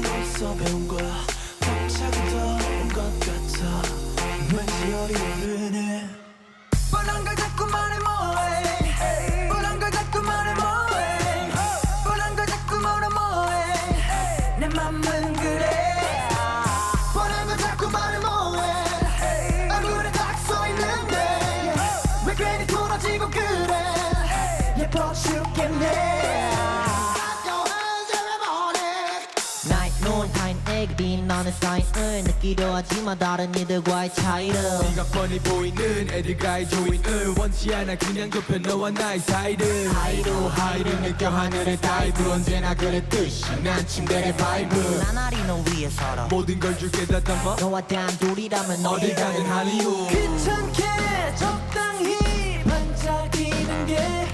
어디서 배운 거야? 갑자기 더온것 같아. 왠지 어리오르네 뻔한 걸 자꾸 말해 뭐해? 뻔한 걸 자꾸 말해 뭐해? 뻔한 걸 자꾸 말해 뭐해? 내 맘은 그래. 뻔한 걸 자꾸 말해 뭐해? 얼굴에 딱 써있는데 왜 괜히 돌아지고 그래? 예뻐 애기인 나는 사인을 느끼려 하지만 다른 이들과의 차이를 네가 뻔히 보이는 애들과의 조인을 원치 않아 그냥 좁혀 너와 나의 사이를. 하이로 하이를 느껴 하늘의 다이브 언제나 그랬듯이 난 침대의 바이브 나날이 너 위에 서러. 모든 걸 줄게 다 담아 너와 단둘이라면 어디 가든 할리우드. 귀찮게 적당히 반짝이는 게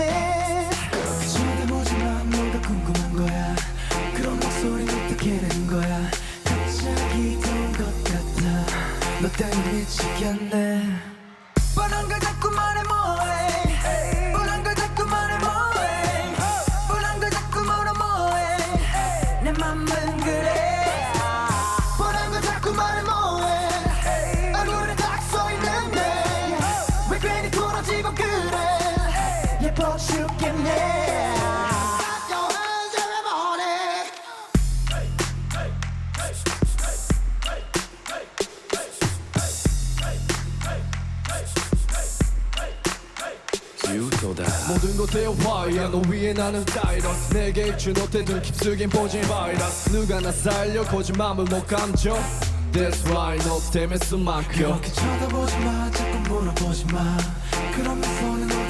네. 쳐다보지만 뭔가 궁금한 거야. 그런 목소리는 어떻게 되는 거야? 갑자기 더운 것 같아. 너 때문에 미치겠네. 뻔한 걸 자꾸 말해 뭐 모든 것에 화야 너 위에 나는 다이러스 내게 입춘 어때든 깊숙이 퍼진 바이러스 누가 나 살려 거짓말을 못 감춰? That's why 너 때문에 숨 막혀. 그렇게 쳐다보지 마 자꾸 물어보지 마. 그런 미소는